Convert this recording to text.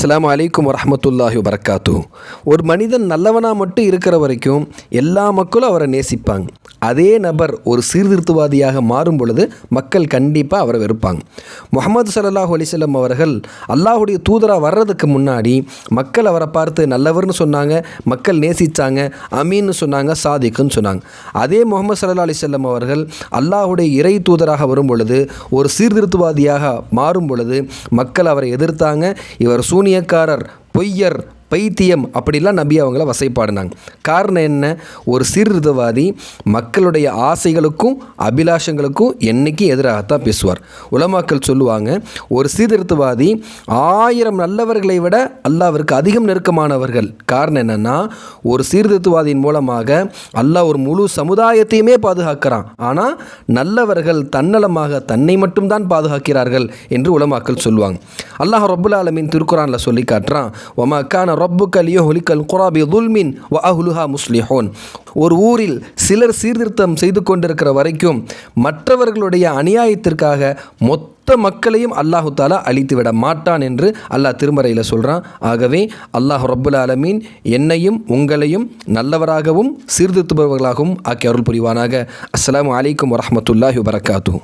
அஸ்லாம் அலைக்கும் வரமத்துல்லாஹி வரகாத்து ஒரு மனிதன் நல்லவனாக மட்டும் இருக்கிற வரைக்கும் எல்லா மக்களும் அவரை நேசிப்பாங்க. அதே நபர் ஒரு சீர்திருத்தவாதியாக மாறும் பொழுது மக்கள் கண்டிப்பாக அவரை வெறுப்பாங்க. முகமது சல்லாஹூ அலிசல்லம் அவர்கள் அல்லாஹுடைய தூதராக வர்றதுக்கு முன்னாடி மக்கள் அவரை பார்த்து நல்லவர்னு சொன்னாங்க மக்கள் நேசித்தாங்க அமீன்னு சொன்னாங்க சாதிக்குன்னு சொன்னாங்க. அதே முகமது சல்லா அலிசல்லம் அவர்கள் அல்லாஹுடைய இறை தூதராக வரும் பொழுது ஒரு சீர்திருத்தவாதியாக மாறும் பொழுது மக்கள் அவரை எதிர்த்தாங்க. இவர் சூனி சூனியக்காரர் பொய்யர் பைத்தியம் அப்படிலாம் நபி அவங்கள வசைப்பாடினாங்க. காரணம் என்ன? ஒரு சீர்திருத்தவாதி மக்களுடைய ஆசைகளுக்கும் அபிலாஷங்களுக்கும் என்றைக்கும் எதிராகத்தான் பேசுவார். உலமாக்கள் சொல்லுவாங்க ஒரு சீர்திருத்தவாதி ஆயிரம் நல்லவர்களை விட அல்லாவிற்கு அதிகம் நெருக்கமானவர்கள். காரணம் என்னென்னா ஒரு சீர்திருத்தவாதியின் மூலமாக அல்லாஹ் ஒரு முழு சமுதாயத்தையுமே பாதுகாக்கிறான். ஆனால் நல்லவர்கள் தன்னலமாக தன்னை மட்டும்தான் பாதுகாக்கிறார்கள் என்று உலமாக்கள் சொல்லுவாங்க. அல்லாஹ் ரபுல் ஆலமின் திருக்குறானில் சொல்லி காட்டுறான் ஒமாக்கான ரப்புக்கல் யோஹுலிக்கல் குராபி துல்மின் வ அஹுலுஹா முஸ்லிஹோன். ஒரு ஊரில் சிலர் சீர்திருத்தம் செய்து கொண்டிருக்கிற வரைக்கும் மற்றவர்களுடைய அநியாயத்திற்காக மொத்த மக்களையும் அல்லாஹு தாலா அழித்து விட மாட்டான் என்று அல்லாஹ் திருமறையில் சொல்கிறான் ஆகவே அல்லாஹ் ரப்புல் ஆலமீன் என்னையும் உங்களையும் நல்லவராகவும் சீர்திருத்துபவர்களாகவும் ஆக்கி அருள் புரிவானாக அஸ்லாம் அலைக்கும் வரமத்துல்லாஹி வரகாத்தூ